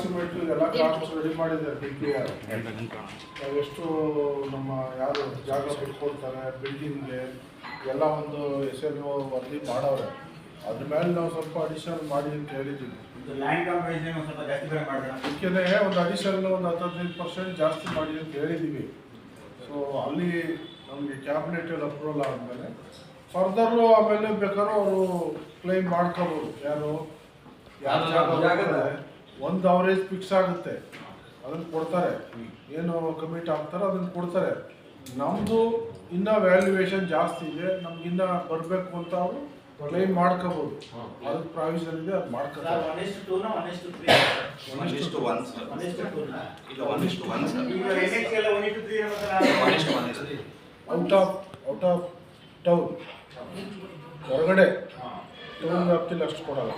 Cement ಎಲ್ಲ cost ready ಮಾಡಿದ್ದಾರೆ D P R ಎಷ್ಟು ನಮ್ಮ ಯಾರು ಜಾಗ ಬಿಟ್ಕೊಡ್ತಾರೆ ಬಿಲ್ಡಿಂಗ್ಗೆ ಎಲ್ಲ ಒಂದು ಎಸ್ ಎಲ್ ಒ ವರದಿ ಮಾಡವ್ರೆ. ಅದ್ರ ಮೇಲೆ ನಾವು ಸ್ವಲ್ಪ ಅಡಿಷನ್ ಮಾಡಿ ಅಂತ ಹೇಳಿದ್ದೀವಿ ಅದಕ್ಕೆ ಒಂದು ಅಡಿಷನಲ್ ಒಂದು ಹತ್ತು ಹದಿನೈದು ಪರ್ಸೆಂಟ್ ಜಾಸ್ತಿ ಮಾಡಿ ಅಂತ ಹೇಳಿದ್ದೀವಿ ಸೊ ಅಲ್ಲಿ ನಮಗೆ ಕ್ಯಾಬಿನೆಟಲ್ಲಿ ಅಪ್ರೂವಲ್ ಆದಮೇಲೆ ಫರ್ದರು ಆಮೇಲೆ ಬೇಕಾದ್ರೂ ಅವರು ಕ್ಲೈಮ್ ಮಾಡ್ಕೋಬೋದು. ಯಾರು? ಯಾರು ಜಾಗ ಒಂದು ಅವರೇಜ್ ಫಿಕ್ಸ್ ಆಗುತ್ತೆ. ಅದನ್ನು ಕೊಡ್ತಾರೆ. ಏನು ಕಮಿಟ್ ಆಗ್ತಾರೋ ಅದನ್ನು ಕೊಡ್ತಾರೆ. ನಮ್ಮದು ಇನ್ನೂ ವ್ಯಾಲ್ಯೂಯೇಷನ್ ಜಾಸ್ತಿ ಇದೆ. ನಮ್ಗಿನ್ನ ಇನ್ನೂ ಬರಬೇಕು ಅಂತ ಅವರು ಕ್ಲೈಮ್ ಮಾಡ್ಕೋಬೋದು. ಅದಕ್ಕೆ ಪ್ರಾವಿಷನ್ ಇದೆ ಅದು ಮಾಡ್ಕೋತಾರೆ. Out of out of town ಹೊರಗಡೆ. ಟೌನ್ ವ್ಯಾಪ್ತಿಲಿ ಅಷ್ಟು ಕೊಡಲ್ಲ.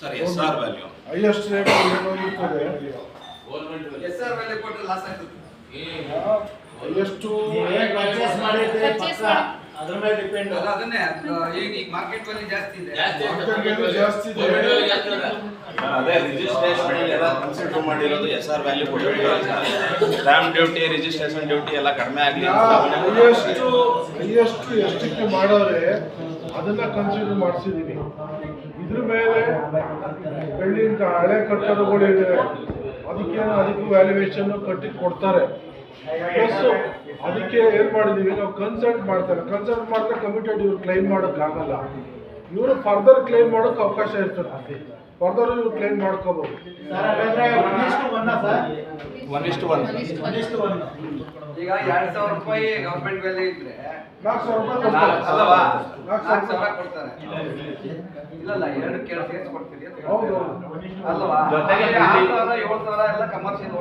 Sir S R value highest rate ಏನಾಗಿರ್ತದೆ S R value ಕೊಟ್ಟರೆ ಲಾಸ್ ಆಗ್ತದೆ. ಹೈಯೆಸ್ಟು ನೀವೇನ್ ಪರ್ಚೇಸ್ ಮಾಡಿದ್ರೆ? ಪಕ್ಕ ಅದ್ರ ಮೇಲೆ ಡಿಪೆಂಡ್ ಅಲ್ಲ ಅದನ್ನೇ ಈಗ ಈಗ ಮಾರ್ಕೆಟ್ ವ್ಯಾಲ್ಯೂ ಜಾಸ್ತಿ ಇದೆ. ಜಾಸ್ತಿ ಇದೆ. ಅದೇ ರಿಜಿಸ್ಟ್ರೇಷನ್ ಎಲ್ಲ ಕನ್ಸಿಡರ್ ಮಾಡಿರೋದು ಎಸ್ ಆರ್ ವ್ಯಾಲ್ಯೂ ಕೊಟ್ಟಿದ್ದಾರೆ ಸ್ಟಾಂಪ್ ಡ್ಯೂಟಿ ರಿಜಿಸ್ಟ್ರೇಷನ್ ಡ್ಯೂಟಿ ಎಲ್ಲ ಕಡಿಮೆ ಆಗಲಿ ಹೈಯೆಸ್ಟ್ ಹೈಯೆಸ್ಟ್ ಎಷ್ಟಕ್ಕೆ ಮಾಡೋರೆ ಅದನ್ನ ಕನ್ಸಿಡರ್ ಮಾಡಿಸಿದೀವಿ ಇದ್ರ ಮೇಲೆ ಬೆಳ್ಳಿನ ಹಳೆ ಕಟ್ಟಡಗಳಿದೆ ಅದಕ್ಕೆ ಅದಕ್ಕೆ ವ್ಯಾಲ್ಯೂಯೇಷನ್ ಕಟ್ಟಿ ಕೊಡ್ತಾರೆ. ಪ್ಲಸ್ ಅದಕ್ಕೆ ಏನ್ ಮಾಡಿದೀವಿ? ನಾವು ಕನ್ಸಲ್ಟ್ ಮಾಡ್ತಾರೆ. ಕನ್ಸಲ್ಟ್ ಮಾಡಿದ್ರೆ ಕಮಿಟೆಡ್ ಇವ್ರು ಕ್ಲೈಮ್ ಮಾಡೋಕ್ಕಾಗಲ್ಲ ಇವರು ಫರ್ದರ್ ಕ್ಲೈಮ್ ಮಾಡೋಕೆ ಅವಕಾಶ ಇರ್ತದೆ. ಫರ್ದರ್ ಇವ್ರು ಕ್ಲೈಮ್ ಮಾಡ್ಕೋಬಹುದು ಈಗ ಎರಡ್ ಸಾವಿರ ರೂಪಾಯಿ ಗೌರ್ಮೆಂಟ್ ವ್ಯಾಲ್ಯೂ ಇದ್ರೆ ನಾಲ್ಕು ಸಾವಿರ ರೂಪಾಯಿ ಕೊಡ್ತಾರೆ. ಇಲ್ಲಲ್ಲ ಎರಡು ಕೇಳಿ ಸೇರಿಸಿ ಕೊಡ್ತೀರಿ ಅಂತ ಹೌದು. ಅಲ್ವಾ? ಸಾವಿರ ಏಳು ಸಾವಿರ ಎಲ್ಲ ಕಮರ್ಷಿಯಲ್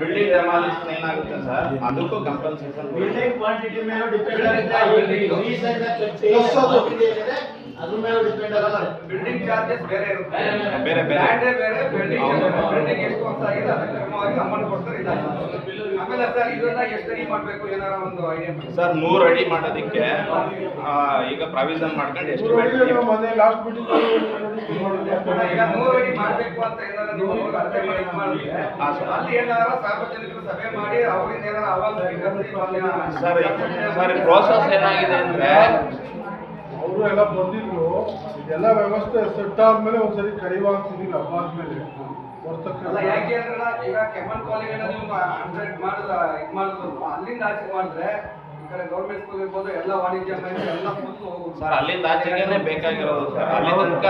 ಬಿಲ್ಡಿಂಗ್ ಡೆಮಾಲಿಷನ್ ಏನಾಗುತ್ತೆ ಸರ್? ಅದಕ್ಕೂ ಕಂಪನ್ಸೇಷನ್ ಬಿಲ್ಡಿಂಗ್ ಕ್ವಾಂಟಿಟಿ ಮೇಲೆ ಡಿಪೆಂಡ್ ಆಗುತ್ತೆ. ಅದ್ರ ಮೇಲೆ ಡಿಪೆಂಡ್ ಅಲ್ಲ ಬಿಲ್ಡಿಂಗ್ ಚಾರ್ಜಸ್ ಬೇರೆ ಇರುತ್ತೆ. ಬೇರೆ ಬೇರೆ. ಬೇರೆ ಬಿಲ್ಡಿಂಗ್ ಬಿಲ್ಡಿಂಗ್ ಎಷ್ಟು ಅಂತ ಆಗಿದೆ ಅದಕ್ಕೆ ಕ್ರಮವಾಗಿ ಅಮೌಂಟ್ ಕೊಡ್ತಾರೆ ಇಲ್ಲ. ಆಮೇಲೆ ಸರ್ ಇದನ್ನ ಎಷ್ಟು ಅಡಿ ಮಾಡಬೇಕು ಏನಾರ ಒಂದು ಐಡಿಯಾ ಸರ್ ನೂರು ಅಡಿ ಮಾಡೋದಕ್ಕೆ ಆ, ಈಗ ಪ್ರಾವಿಷನ್ ಮಾಡ್ಕೊಂಡು ಎಸ್ಟಿಮೇಟ್ ಮನೆ ಲಾಸ್ಟ್ ಮೀಟಿಂಗ್ ಈಗ ನೂರು ಅಡಿ ಮಾಡಬೇಕು ಅಂತ ಏನಾರ ನೀವು ಅರ್ಥ ಮಾಡಿ ಮಾಡಿದ್ರೆ. ಅಲ್ಲಿ ಏನಾರ ಸಾರ್ವಜನಿಕರು ಸಭೆ ಮಾಡಿ ಅವರಿಂದ ಏನಾರ ಅವಾಗ ಸರ್ ಸರ್ ಪ್ರೋಸೆಸ್ ಏನಾಗಿದೆ ಅಂದ್ರೆ ಅವರು ಎಲ್ಲ ಬಂದಿದ್ರು. ಎಲ್ಲ ವ್ಯವಸ್ಥೆ ಸೆಟ್ ಆದ್ಮೇಲೆ ಒಂದ್ಸರಿ ಕರೆಯುವ ಅಂತಿದ್ದೀನಿ ಹಬ್ಬ ಆದ್ಮೇಲೆ. ಅಲ್ಲ ಯಾಕೆ ಅಂದ್ರೆ ಈಗ ಕೆಮನ್ ಕಾಲೇಜ್ ನೀವು ಹಂಡ್ರೆಡ್ ಮಾಡಿದ ಇದು ಮಾಡಿದ್ರು ಅಲ್ಲಿಂದ ಆಚೆ ಮಾಡಿದ್ರೆ ಈ ಕಡೆ ಗೌರ್ಮೆಂಟ್ ಸ್ಕೂಲ್ ಇರ್ಬೋದು ಎಲ್ಲ ವಾಣಿಜ್ಯ ಎಲ್ಲ ಫುಲ್ ಹೋಗುತ್ತೆ. ಸರ್ ಅಲ್ಲಿಂದ ಆಚೆಗೇನೆ ಬೇಕಾಗಿರೋದು ಸರ್. ಅಲ್ಲಿ ತನಕ